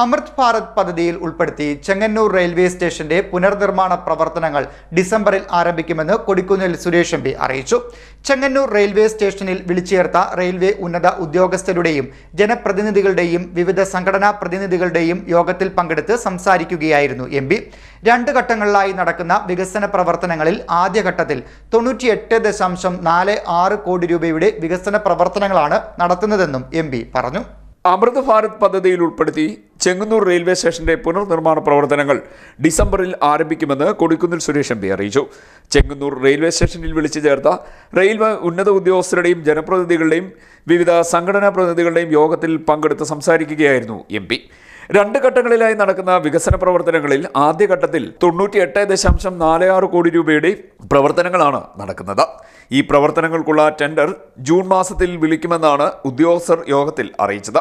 അമൃത് ഭാരത് പദ്ധതിയിൽ ഉൾപ്പെടുത്തി ചെങ്ങന്നൂർ റെയിൽവേ സ്റ്റേഷന്റെ പുനർനിർമ്മാണ പ്രവർത്തനങ്ങൾ ഡിസംബറിൽ ആരംഭിക്കുമെന്ന് കൊടിക്കുന്നിൽ സുരേഷ് എം അറിയിച്ചു. ചെങ്ങന്നൂർ റെയിൽവേ സ്റ്റേഷനിൽ വിളിച്ചുചേർത്ത റെയിൽവേ ഉന്നത ഉദ്യോഗസ്ഥരുടെയും ജനപ്രതിനിധികളുടെയും വിവിധ സംഘടനാ പ്രതിനിധികളുടെയും യോഗത്തിൽ പങ്കെടുത്ത് സംസാരിക്കുകയായിരുന്നു എം രണ്ട് ഘട്ടങ്ങളിലായി നടക്കുന്ന വികസന പ്രവർത്തനങ്ങളിൽ ആദ്യഘട്ടത്തിൽ തൊണ്ണൂറ്റിയെട്ട് ദശാംശം നാല് ആറ് കോടി രൂപയുടെ വികസന പ്രവർത്തനങ്ങളാണ് നടത്തുന്നതെന്നും എം പറഞ്ഞു. അമൃത് ഭാരത് പദ്ധതിയിൽ ഉൾപ്പെടുത്തി ചെങ്ങന്നൂർ റെയിൽവേ സ്റ്റേഷന്റെ പുനർനിർമ്മാണ പ്രവർത്തനങ്ങൾ ഡിസംബറിൽ ആരംഭിക്കുമെന്ന് കൊടിക്കുന്നിൽ സുരേഷ് എം പി അറിയിച്ചു. ചെങ്ങന്നൂർ റെയിൽവേ സ്റ്റേഷനിൽ വിളിച്ചു ചേർത്ത റെയിൽവേ ഉന്നത ഉദ്യോഗസ്ഥരുടെയും ജനപ്രതിനിധികളുടെയും വിവിധ സംഘടനാ പ്രതിനിധികളുടെയും യോഗത്തിൽ പങ്കെടുത്ത് സംസാരിക്കുകയായിരുന്നു എം രണ്ട് ഘട്ടങ്ങളിലായി നടക്കുന്ന വികസന പ്രവർത്തനങ്ങളിൽ ആദ്യഘട്ടത്തിൽ തൊണ്ണൂറ്റിയെട്ട് ദശാംശം നാല് ആറ് കോടി രൂപയുടെ പ്രവർത്തനങ്ങളാണ് നടക്കുന്നത്. ഈ പ്രവർത്തനങ്ങൾക്കുള്ള ടെൻഡർ ജൂൺ മാസത്തിൽ വിളിക്കുമെന്നാണ് ഉദ്യോഗസ്ഥർ യോഗത്തിൽ അറിയിച്ചത്.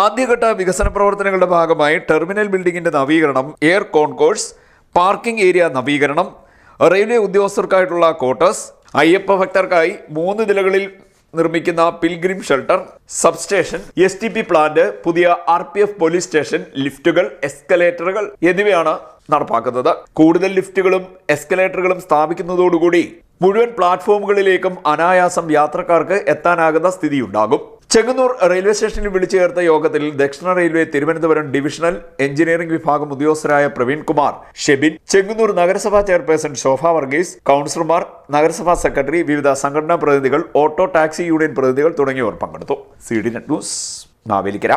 ആദ്യഘട്ട വികസന പ്രവർത്തനങ്ങളുടെ ഭാഗമായി ടെർമിനൽ ബിൽഡിംഗിന്റെ നവീകരണം എയർ കോൺകോഴ്സ് പാർക്കിംഗ് ഏരിയ നവീകരണം റെയിൽവേ ഉദ്യോഗസ്ഥർക്കായിട്ടുള്ള ക്വാർട്ടേഴ്സ് അയ്യപ്പ ഭക്തർക്കായി മൂന്ന് നിലകളിൽ നിർമ്മിക്കുന്ന pilgrim shelter substation S T P plant പുതിയ R P F police station ലിഫ്റ്റുകൾ എസ്കലേറ്ററുകൾ എന്നിവയാണ് നടപ്പാക്കുന്നത്. കൂടുതൽ ലിഫ്റ്റുകളും എസ്കലേറ്ററുകളും സ്ഥാപിക്കുന്നതോടുകൂടി മുഴുവൻ പ്ലാറ്റ്ഫോമുകളിലേക്കും അനായാസം യാത്രക്കാർക്ക് എത്താനാകുന്ന സ്ഥിതിയുണ്ടാകും. ചെങ്ങന്നൂർ റെയിൽവേ സ്റ്റേഷനിൽ വിളിച്ചു ചേർത്ത യോഗത്തിൽ ദക്ഷിണ റെയിൽവേ തിരുവനന്തപുരം ഡിവിഷണൽ എഞ്ചിനീയറിംഗ് വിഭാഗം ഉദ്യോഗസ്ഥരായ പ്രവീൺ കുമാർ ഷെബിൻ ചെങ്ങന്നൂർ നഗരസഭാ ചെയർപേഴ്സൺ ശോഭ വർഗീസ് കൗൺസിലർമാർ നഗരസഭാ സെക്രട്ടറി വിവിധ സംഘടനാ പ്രതിനിധികൾ ഓട്ടോ ടാക്സി യൂണിയൻ പ്രതിനിധികൾ തുടങ്ങിയവർ പങ്കെടുത്തു. C D net news Mavelikara